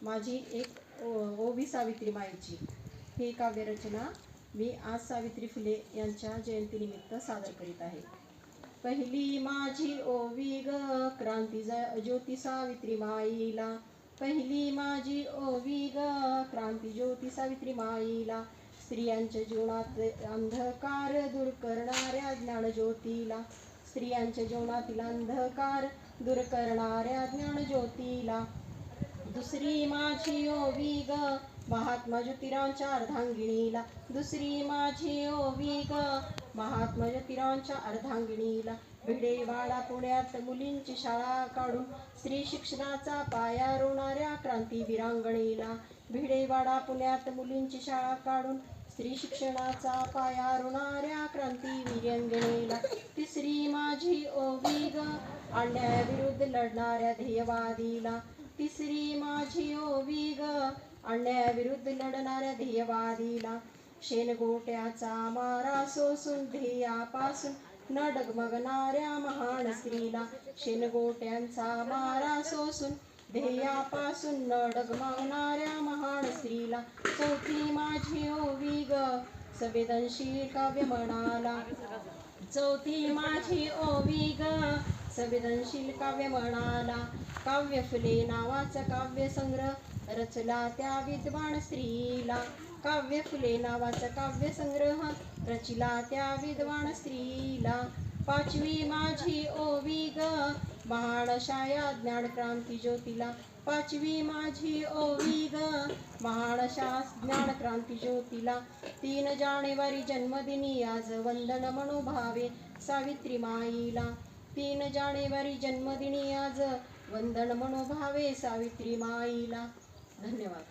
माझी एक ओ- ओवी सावित्री माईची. ही काव्यरचना मी आज सावित्री फुले यांच्या जयंतीनिमित्त सादर करीत आहे. पहिली माझी ओवी ग क्रांती ज्योती सावित्री माईला. पहिली माझी ओवी ग क्रांती ज्योती सावित्री माईला. स्त्रियांच्या जीवनात अंधकार दूर करणाऱ्या ज्ञानज्योतीला स्त्रियांच्या जीवनातील अंधकार दूर करणाऱ्या ज्ञानज्योतीला दुसरी माझी ओवी ग. महात्मा ज्योतिरावांच्या अर्धांगिणीला. दुसरी माझी ओवी ग. महात्मा ज्योतिरावांच्या अर्धांगिणीला. भिडेवाडा पुण्यात मुलींची शाळा काढून स्त्री शिक्षणाचा पाया रोवणाऱ्या क्रांती विरांगणीला. भिडेवाडा पुण्यात मुलींची शाळा काढून स्त्री शिक्षणाचा पाया रुणाऱ्या क्रांती विरंगणीला. तिसरी माझी ओवी ग. अन्यायाविरुद्ध लढणाऱ्या ध्येयवादीला. तिसरी माझी ओवी ग. अन्यायाविरुद्ध लढणाऱ्या ध्येयवादीला. शेणगोट्याचा मारा सोसून ध्येयापासून न डगमगणाऱ्या महान स्त्रीला. शेणगोट्यांचा मारा सोसून ध्येयापासून न डगमगणाऱ्या महान स्त्रीला. चौथी माझी ओवी ग. संवेदनशील काव्य म्हणाला. चौथी माझी ओवी ग. संवेदनशील काव्य म्हणाला. काव्य फुले नावाचा काव्य संग्रह रचला त्या विद्वान स्त्रीला. काव्य फुले नावाचा काव्य संग्रह रचिला त्या विद्वान स्त्रीला. पाचवी माझी ओवी ग. ज्ञान क्रांती ज्योतीला. पाचवी माझी ओवी ग. महानशा ज्ञानक्रांती ज्योतीला. तीन जानेवारी जन्मदिनी आज वंदन मनोभावे सावित्री माईला जानेवारी जन्मदिनी आज. वंदन मनोभावे सावित्री माईला. धन्यवाद.